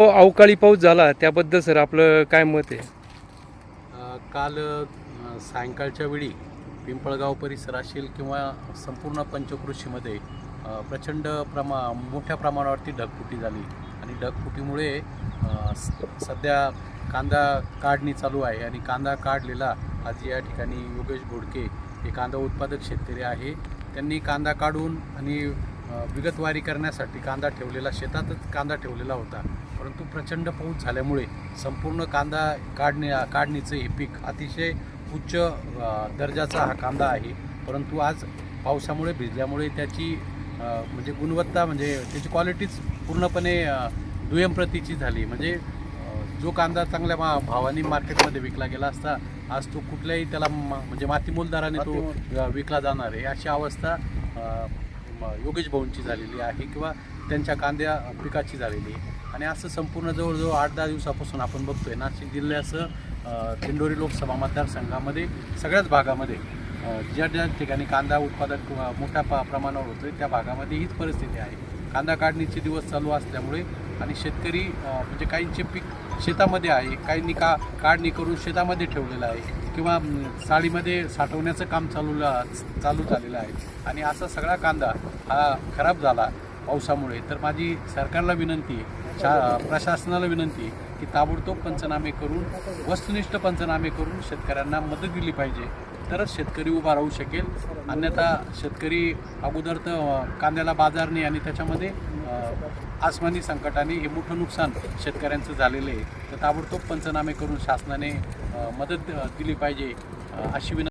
हो, अवकाळी पाऊस झाला त्याबद्दल सर आपलं काय मत आहे? काल सायंकाळच्या वेळी पिंपळगाव परिसर असेल किंवा संपूर्ण पंचकृषीमध्ये प्रचंड प्रमा मोठ्या प्रमाणावरती ढगफुटी झाली. आणि ढगफुटीमुळे सध्या कांदा काढणी चालू आहे आणि कांदा काढलेला आज या ठिकाणी योगेश घोडके हे कांदा उत्पादक शेतकरी आहे. त्यांनी कांदा काढून आणि विगतवारी करण्यासाठी कांदा ठेवलेला शेतातच कांदा ठेवलेला होता. परंतु प्रचंड पाऊस झाल्यामुळे संपूर्ण कांदा काढणे काढणीचं हे पीक अतिशय उच्च दर्जाचा हा कांदा आहे. परंतु आज पावसामुळे भिजल्यामुळे त्याची म्हणजे गुणवत्ता म्हणजे त्याची क्वालिटीच पूर्णपणे दुय्यम प्रतीची झाली. म्हणजे जो कांदा चांगल्या मा भावाने मार्केटमध्ये विकला गेला असता आज तो कुठल्याही त्याला म्हणजे मातीमोल दराने तो विकला जाणार आहे. अशी अवस्था योगेश भाऊंची झालेली आहे किंवा त्यांच्या कांद्या पिकाची झालेली आहे. आणि असं संपूर्ण जवळजवळ आठ दहा दिवसापासून आपण बघतोय नाशिक जिल्ह्याचं दिंडोरी लोकसभा मतदारसंघामध्ये सगळ्याच भागामध्ये ज्या ज्या ठिकाणी कांदा उत्पादन मोठ्या प प्रमाणावर होतोय त्या भागामध्ये हीच परिस्थिती आहे. कांदा काढणीचे दिवस चालू असल्यामुळे आणि शेतकरी म्हणजे काहींचे पीक शेतामध्ये आहे काहींनी का काढणी करून शेतामध्ये ठेवलेलं आहे. किंवा साडीमध्ये साठवण्याचं काम चालू चालू झालेलं आहे. आणि असा सगळा कांदा हा खराब झाला पावसामुळे. तर माझी सरकारला विनंती आहे शा प्रशासनाला विनंती आहे की ताबडतोब पंचनामे करून वस्तुनिष्ठ पंचनामे करून शेतकऱ्यांना मदत दिली पाहिजे. तरच शेतकरी उभा राहू शकेल. अन्यथा शेतकरी अगोदर तर कांद्याला बाजार नाही आणि त्याच्यामध्ये आसमानी संकटाने हे मोठं नुकसान शेतकऱ्यांचं झालेलं आहे. तर ताबडतोब पंचनामे करून शासनाने मदत दिली पाहिजे अशी विनंती